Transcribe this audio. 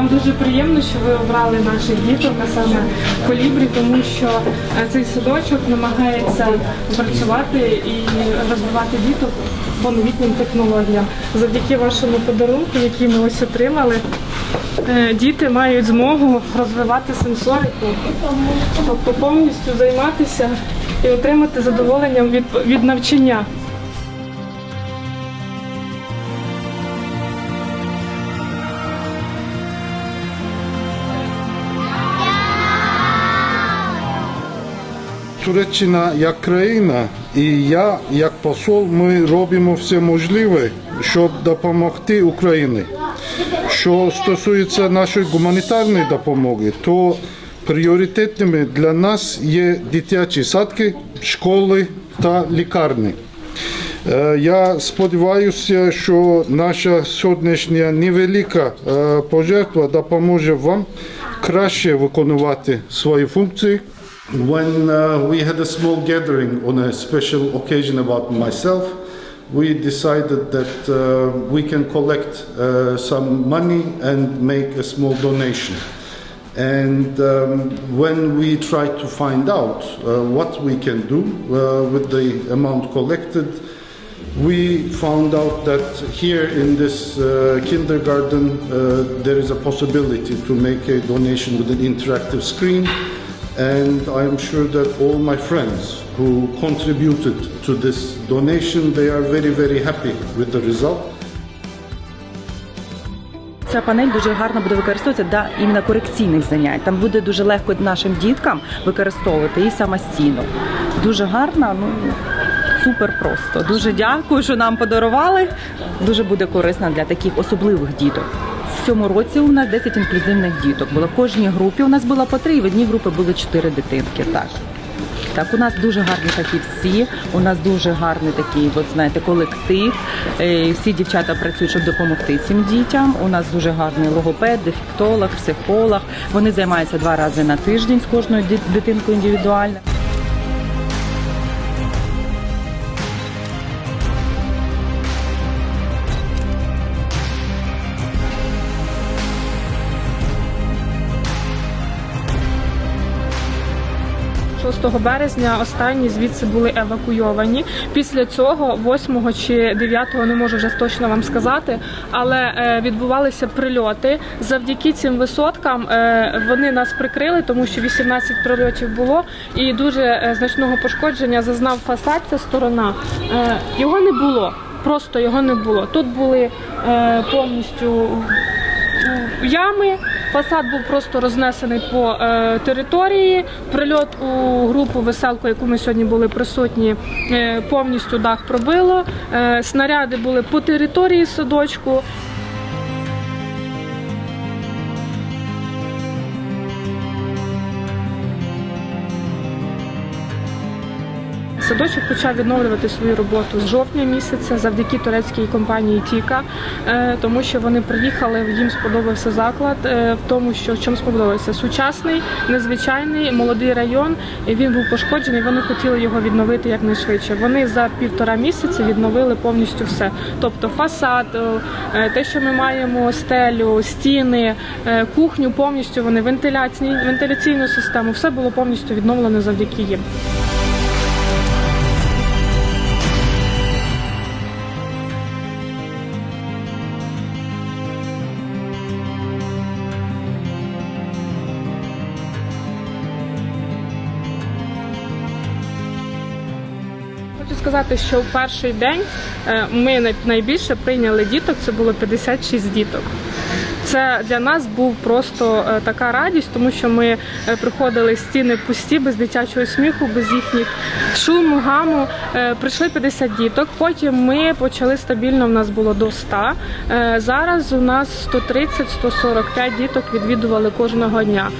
Нам дуже приємно, що ви обрали наших діток, а саме колібрі, тому що е, цей садочок намагається працювати і розвивати діток по новітнім технологіям. Завдяки вашому подарунку, який ми ось отримали, е, діти мають змогу розвивати сенсорику, тобто повністю займатися і отримати задоволення від, від навчання. Туреччина як країна, і я, як посол, ми робимо все можливе, щоб допомогти Україні. Що стосується нашої гуманітарної допомоги, то пріоритетними для нас є дитячі садки, школи та лікарні. Е, Я сподіваюся, що наша сьогоднішня невелика е, пожертва допоможе вам краще виконувати свої функції. When uh, we had a small gathering on a special occasion about myself, we decided that uh, we can collect uh, some money and make a small donation. And um, when we tried to find out uh, what we can do uh, with the amount collected, we found out that here in this uh, kindergarten uh, there is a possibility to make a donation with an interactive screen. And I am sure that all my friends who contributed to this donation, they are very, very happy with the result. Ця панель дуже гарно буде використовуватися для іменно корекційних занять. Там буде дуже легко нашим діткам використовувати її самостійно. Дуже гарна, ну супер просто. Дуже дякую, що нам подарували. Дуже буде корисна для таких особливих діток. Цьому році у нас 10 інклюзивних діток було. В кожній групі у нас було по три, і в одній групі були чотири дитинки. Так. Так, у нас дуже гарні фахівці, у нас дуже гарний такий, от знаєте, колектив. Е, Всі дівчата працюють, щоб допомогти цим дітям. У нас дуже гарний логопед, дефектолог, психолог. Вони займаються два рази на тиждень з кожною ди- дитинкою індивідуально. – 6 березня останні звідси були евакуйовані. Після цього, 8 чи 9, не можу вже точно вам сказати, але е, відбувалися прильоти. Завдяки цим висоткам е, вони нас прикрили, тому що 18 прильотів було, і дуже е, значного пошкодження зазнав фасад. Ця сторона його не було. Просто його не було. Тут були повністю ями. Фасад був просто рознесений по е, території. Прильот у групу веселку, яку ми сьогодні були присутні, е, повністю дах пробило. Е, снаряди були по території садочку. Садочок почав відновлювати свою роботу з жовтня місяця завдяки турецькій компанії Тіка, е, тому що вони приїхали, їм сподобався заклад е, в тому, що в чому сподобався сучасний, незвичайний молодий район. Він був пошкоджений. Вони хотіли його відновити якнайшвидше. Вони за півтора місяці відновили повністю все. Тобто фасад, е, те, що ми маємо, стелю, стіни, кухню, повністю вони вентиляційну систему. Все було повністю відновлено завдяки їм. Сказати, що в перший день е, ми най- найбільше прийняли діток. Це було 56 діток. Це для нас був просто е, така радість, тому що ми е, приходили стіни пусті, без дитячого сміху, без їхніх шуму, гаму. Прийшли 50 діток. Потім ми почали стабільно. В нас було до 100. Е, Зараз у нас 130-145 діток відвідували кожного дня.